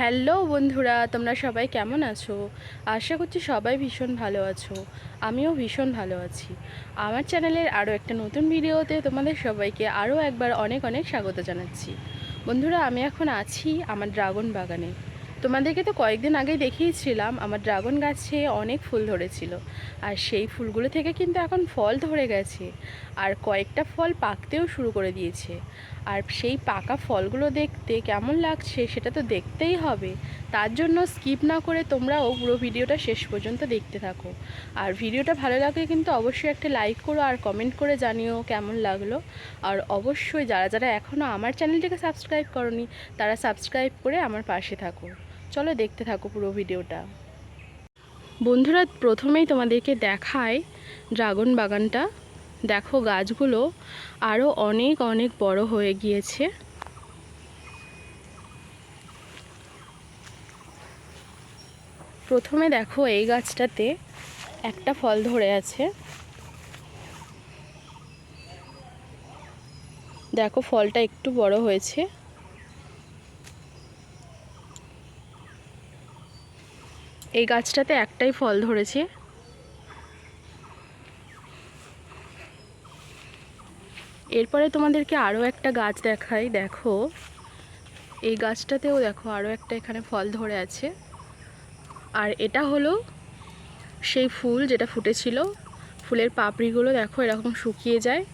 Hello বন্ধুরা, তোমরা সবাই কেমন আছো? আশা করছি সবাই ভীষণ ভালো আছো। আমিও ভীষণ ভালো আছি। আমার চ্যানেলের আরও একটা নতুন ভিডিওতে তোমাদের সবাইকে আরও একবার অনেক অনেক স্বাগত জানাচ্ছি। বন্ধুরা, আমি এখন আছি আমার ড্রাগন বাগানে। তোমাদেরকে তো কয়েকদিন আগেই দেখিয়েছিলাম, আমার ড্রাগন গাছে অনেক ফুল ধরেছিল। আর সেই ফুলগুলো থেকে কিন্তু এখন ফল ধরে গেছে। আর কয়েকটা ফল পাকতেও শুরু করে দিয়েছে। আর সেই পাকা ফলগুলো দেখতে কেমন লাগছে সেটা তো দেখতেই হবে। তার জন্য স্কিপ না করে তোমরাও পুরো ভিডিওটা শেষ পর্যন্ত দেখতে থাকো। আর ভিডিওটা ভালো লাগলে কিন্তু অবশ্যই একটা লাইক করো আর কমেন্ট করে জানিও কেমন লাগল। আর অবশ্যই যারা যারা এখনও আমার চ্যানেলটিকে সাবস্ক্রাইব করনি, তারা সাবস্ক্রাইব করে আমার পাশে থাকো। চলো দেখতে থাকো পুরো ভিডিওটা। বন্ধুরা, প্রথমেই তোমাদেরকে দেখায় ড্রাগন বাগানটা। দেখো, গাছগুলো আরও অনেক অনেক বড় হয়ে গিয়েছে। প্রথমে দেখো, এই গাছটাতে একটা ফল ধরে আছে। দেখো, ফলটা একটু বড় হয়েছে। এই গাছটাতে একটাই ফল ধরেছে। এরপরে তোমাদেরকে আরও একটা গাছ দেখাই, দেখো। এই গাছটাতেও দেখো আরও একটা এখানে ফল ধরে আছে। আর এটা হলো সেই ফুল যেটা ফুটেছিল। ফুলের পাপড়িগুলো দেখো এরকম শুকিয়ে যায়।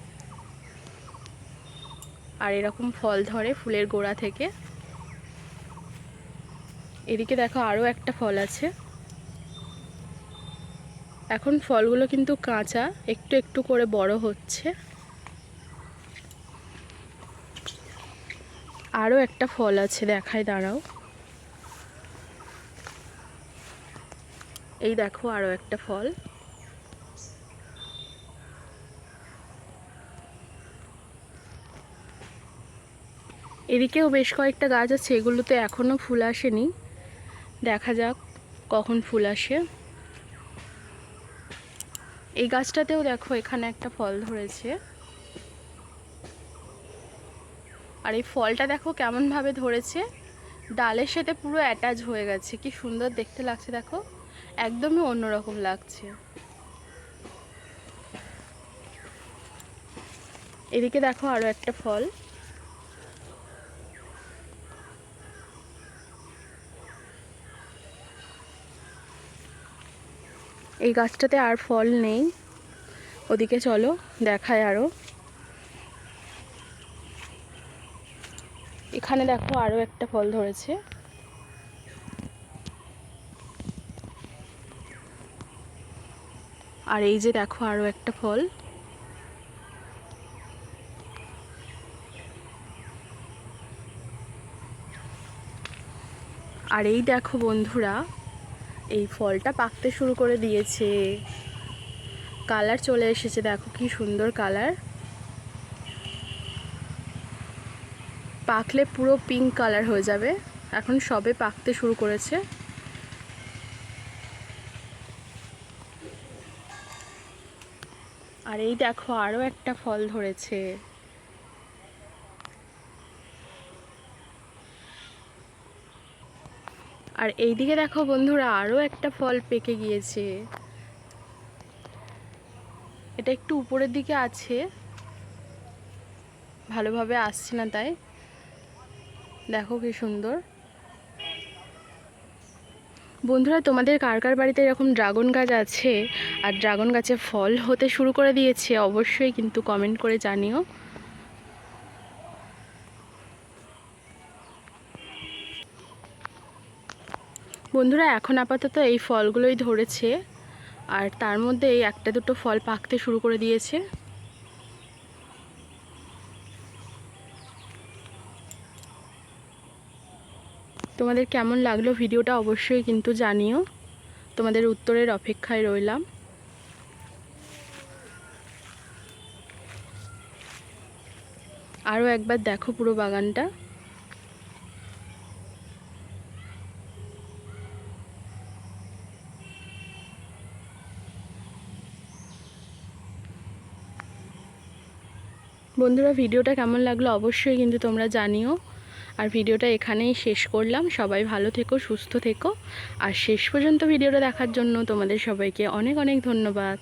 আর এরকম ফল ধরে ফুলের গোড়া থেকে। এদিকে দেখো আরও একটা ফল আছে। এখন ফলগুলো কিন্তু কাঁচা, একটু একটু করে বড় হচ্ছে। আরও একটা ফল আছে দেখায় দাঁড়াও। এই দেখো আরও একটা ফল। এদিকেও বেশ কয়েকটা গাছ আছে, এগুলোতে এখনও ফুল আসেনি। দেখা যাক কখন ফুল আসে। এই গাছটাতেও দেখো এখানে একটা ফল ধরেছে। আর এই ফলটা দেখো কেমনভাবে ধরেছে। ডালের সাথে পুরো অ্যাটাচ হয়ে গেছে। কি সুন্দর দেখতে লাগছে দেখো। একদমই অন্যরকম লাগছে। এদিকে দেখো আরও একটা ফল। এই গাছটাতে আর ফল নেই। ওদিকে চলো, দেখায় আরও এখানে দেখো আরও একটা ফল ধরেছে। আর এই যে দেখো আরও একটা ফল। আর এই দেখো বন্ধুরা এই ফলটা পাকতে শুরু করে দিয়েছে। কালার চলে এসেছে, দেখো কি সুন্দর কালার। পাকলে পুরো পিঙ্ক কালার হয়ে যাবে। এখন সবে পাকতে শুরু করেছে। আর এই দেখো আরও একটা ফল ধরেছে। আর এইদিকে দেখো বন্ধুরা আরও একটা ফল পেকে গিয়েছে। এটা একটু উপরের দিকে আছে। ভালোভাবে আসছে না তাই। দেখো কি সুন্দর। বন্ধুরা, তোমাদের কার কার বাড়িতে এরকম ড্রাগন গাছ আছে? আর ড্রাগন গাছে ফল হতে শুরু করে দিয়েছে, অবশ্যই কিন্তু কমেন্ট করে জানিও। বন্ধুরা, এখন আপাতত এই ফলগুলোই ধরেছে। আর তার মধ্যে এই একটা দুটো ফল পাকতে শুরু করে দিয়েছে। তোমাদের কেমন লাগল ভিডিওটা অবশ্যই কিন্তু জানিও। তোমাদের উত্তরের অপেক্ষায় রইলাম। আরও একবার দেখো পুরো বাগানটা। বন্ধুরা, ভিডিওটা কেমন লাগল অবশ্যই কিন্তু তোমরা জানিও। আর ভিডিওটা এখানেই শেষ করলাম। সবাই ভালো থেকো, সুস্থ থেকো। আর শেষ পর্যন্ত ভিডিওটা দেখার জন্য তোমাদের সবাইকে অনেক অনেক ধন্যবাদ।